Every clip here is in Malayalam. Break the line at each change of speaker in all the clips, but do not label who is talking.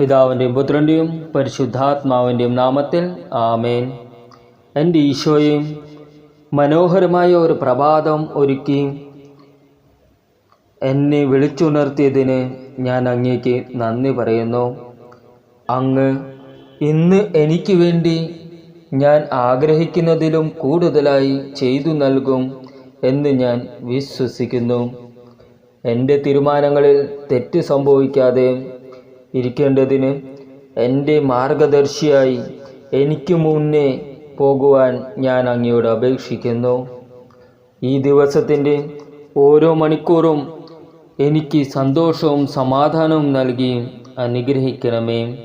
പിതാവിന്റെയും പുത്രന്റെയും പരിശുദ്ധാത്മാവിന്റെയും നാമത്തിൽ ആമേൻ. എന്റെ ഈശോയും മനോഹരമായ ഒരു പ്രഭാതം ഒരുക്കി എന്നെ വിളിച്ചുണർത്തിയതിന് ഞാൻ അങ്ങേക്ക് നന്ദി പറയുന്നു. അങ്ങ് ഇന്ന് എനിക്ക് വേണ്ടി ഞാൻ ആഗ്രഹിക്കുന്നതിലും കൂടുതലായി ചെയ്തു നൽകും എന്ന് ഞാൻ വിശ്വസിക്കുന്നു. എന്റെ തീരുമാനങ്ങളിൽ തെറ്റ് സംഭവിക്കാതെ ഇരിക്കേണ്ടതിന് എന്റെ മാർഗദർശിയായി എനിക്ക് മുന്നേ പോകുവാൻ ഞാൻ അങ്ങയോട് അപേക്ഷിക്കുന്നു. ഈ ദിവസത്തിന്റെ ഓരോ മണിക്കൂറും എനിക്ക് സന്തോഷവും സമാധാനവും നൽകി അനുഗ്രഹിക്കണമേ.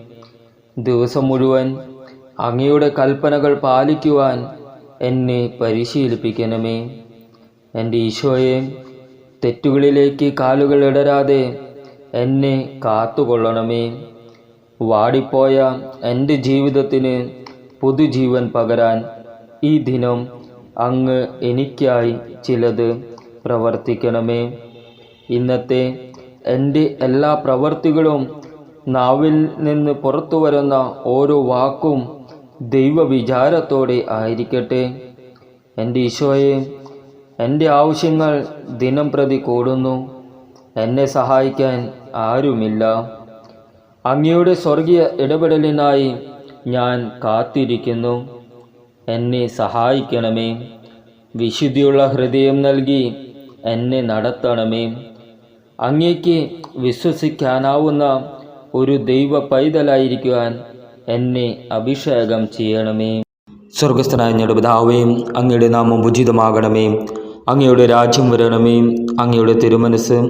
ദിവസം മുഴുവൻ അങ്ങയുടെ കൽപ്പനകൾ പാലിക്കുവാൻ എന്നെ പരിശീലിപ്പിക്കണമേ. എന്റെ ഈശോയെ തെറ്റുകളിലേക്ക് കാലുകൾ ഇടരാതെ എന്നെ കാത്തുകൊള്ളണമേ. വാടിപ്പോയ എന്റെ ജീവിതത്തിന് പുതുജീവൻ പകരാൻ ഈ ദിനം അങ്ങ് എനിക്കായി ചിലത് പ്രവർത്തിക്കണമേ. ഇന്നത്തെ എന്റെ എല്ലാ പ്രവർത്തികളും നാവിൽ നിന്ന് പുറത്തു വരുന്ന ഓരോ വാക്കും ദൈവവിചാരത്തോടെ ആയിരിക്കട്ടെ. എന്റെ ഈശോയെ എന്റെ ആവശ്യങ്ങൾ ദിനം പ്രതി കൂടുന്നു. എന്നെ സഹായിക്കാൻ ആരുമില്ല. അങ്ങയുടെ സ്വർഗീയ ഇടപെടലിനായി ഞാൻ കാത്തിരിക്കുന്നു. എന്നെ സഹായിക്കണമേ. വിശുദ്ധിയുള്ള ഹൃദയം നൽകി എന്നെ നടത്തണമേ. അങ്ങേക്ക് വിശ്വസിക്കാനാവുന്ന ഒരു ദൈവ പൈതലായിരിക്കുവാൻ എന്നെ അഭിഷേകം ചെയ്യണമേ. സ്വർഗസ്ഥനായ ഞങ്ങളുടെ അങ്ങയുടെ നാമം ഉചിതമാകണമേ. അങ്ങയുടെ രാജ്യം വരണമേ. അങ്ങയുടെ തിരുമനസ്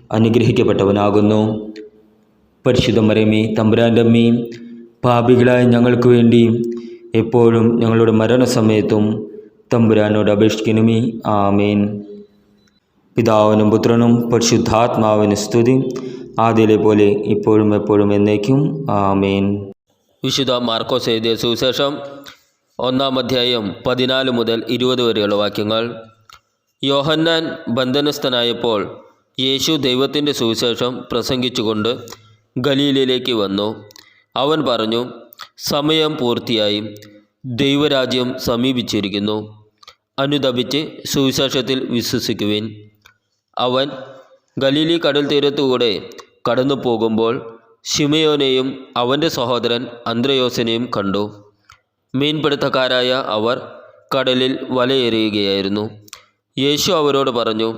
അനുഗ്രഹിക്കപ്പെട്ടവനാകുന്നു. പരിശുദ്ധ മരമേ തമ്പുരാന്റെ അമ്മയും പാപികളായ ഞങ്ങൾക്ക് വേണ്ടി എപ്പോഴും ഞങ്ങളുടെ മരണസമയത്തും തമ്പുരാനോട് അപേക്ഷിക്കണമേ. ആമേൻ. പിതാവിനും പുത്രനും പരിശുദ്ധാത്മാവിന് സ്തുതി. ആദ്യയിലെ പോലെ ഇപ്പോഴും എപ്പോഴും എന്നേക്കും. ആമേൻ. വിശുദ്ധ മാർക്കോസ് എഴുതിയ സുവിശേഷം ഒന്നാം അധ്യായം പതിനാല് മുതൽ ഇരുപത് വരെയുള്ള വാക്യങ്ങൾ. യോഹന്നാൻ ബന്ധനസ്ഥനായപ്പോൾ യേശു ദൈവത്തിന്റെ സുവിശേഷം പ്രസംഗിച്ചുകൊണ്ട് ഗലീലയിലേക്ക് വന്നു. അവൻ പറഞ്ഞു സമയം പൂർത്തിയായി. ദൈവരാജ്യം സമീപിച്ചിരിക്കുന്നു. അനുദപിച്ച് സുവിശേഷത്തിൽ വിശ്വസിക്കുവിൻ. അവൻ ഗലീലി കടൽ തീരത്തുകൂടെ കടന്നു പോകുമ്പോൾ ഷിമയോനെയും അവന്റെ സഹോദരൻ അന്ത്രയോസിനെയും കണ്ടു. മീൻപിടുത്തക്കാരായ അവർ കടലിൽ വലയെറിയുകയായിരുന്നു. യേശു അവരോട് പറഞ്ഞു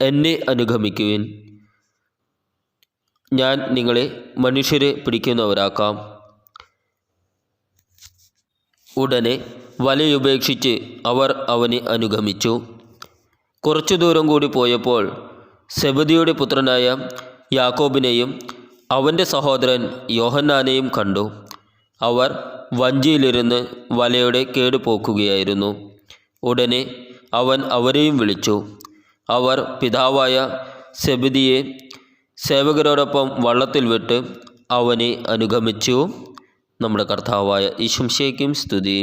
എന്നെ അനുഗമിക്കുവിൻ. ഞാൻ നിങ്ങളെ മനുഷ്യരെ പിടിക്കുന്നവരാക്കാം. ഉടനെ വലയുപേക്ഷിച്ച് അവർ അവനെ അനുഗമിച്ചു. കുറച്ചു ദൂരം കൂടി പോയപ്പോൾ സെബദിയുടെ പുത്രനായ യാക്കോബിനെയും അവന്റെ സഹോദരൻ യോഹന്നാനെയും കണ്ടു. അവർ വഞ്ചിയിലിരുന്ന് വലയുടെ കേടുപോക്കുകയായിരുന്നു. ഉടനെ അവൻ അവരെയും വിളിച്ചു. അവർ പിതാവായ സെബദിയെ സേവകരോടൊപ്പം വള്ളത്തിൽ വിട്ട് അവനെ അനുഗമിച്ചു. നമ്മുടെ കർത്താവായ ഈശംശയ്ക്കും സ്തുതി.